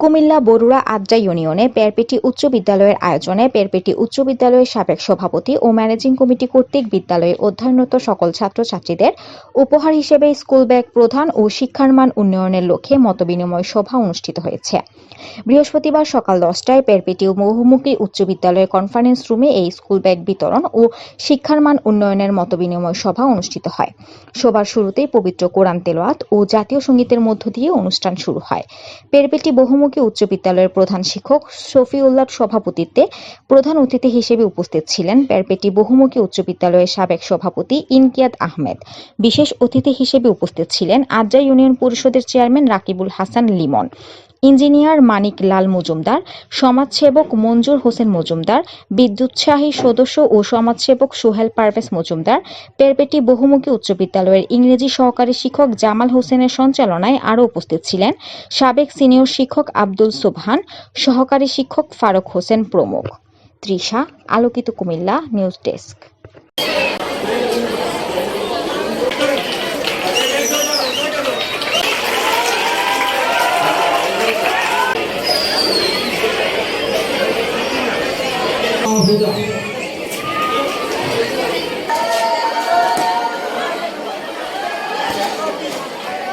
কুমিল্লা বরুড়া আদ্রা ইউনিয়নে পেরপেটি উচ্চ বিদ্যালয়ের আয়োজনে পেরপেটি উচ্চ বিদ্যালয়ের সাবেক সভাপতি ও ম্যানেজিং কমিটি কর্তৃক বিদ্যালয়ে অধ্যয়নরত সকল ছাত্রছাত্রীদের উপহার হিসেবে স্কুল ব্যাগ প্রদান ও শিক্ষার মান উন্নয়নের লক্ষ্যে মতবিনিময় সভা অনুষ্ঠিত হয়েছে। বৃহস্পতিবার সকাল দশটায় পেরপেটি বহুমুখী উচ্চ বিদ্যালয়ের কনফারেন্স রুমে এই স্কুল ব্যাগ বিতরণ ও শিক্ষার মান উন্নয়নের মতবিনিময় সভা অনুষ্ঠিত হয়। সভার শুরুতেই পবিত্র কোরআন তেলোয়াত ও জাতীয় সঙ্গীতের মধ্য দিয়ে অনুষ্ঠান শুরু হয়। পেরপেটি বহুমুখী উচ্চ বিদ্যালয়ের প্রধান শিক্ষক শফিউল্লাহর সভাপতিত্বে প্রধান অতিথি হিসেবে উপস্থিত ছিলেন প্যারপেটি বহুমুখী উচ্চ বিদ্যালয়ের সাবেক সভাপতি ইনকিয়াদ আহমেদ। বিশেষ অতিথি হিসেবে উপস্থিত ছিলেন আজ্জা ইউনিয়ন পরিষদের চেয়ারম্যান রাকিবুল হাসান লিমন। ইঞ্জিনিয়ার মানিক লাল মজুমদার, সমাজসেবক মঞ্জুর হোসেন মজুমদার, বিদ্যুৎসাহী সদস্য ও সমাজসেবক সোহেল পারভেজ মজুমদার, পেরপেটি বহুমুখী উচ্চ বিদ্যালয়ের ইংরেজি সহকারী শিক্ষক জামাল হোসেনের সঞ্চালনায় আরও উপস্থিত ছিলেন সাবেক সিনিয়র শিক্ষক আব্দুল সুবহান, সহকারী শিক্ষক ফারুক হোসেন প্রমুখ। তৃষা, আলোকিত কুমিল্লা, নিউজ ডেস্ক। Bây.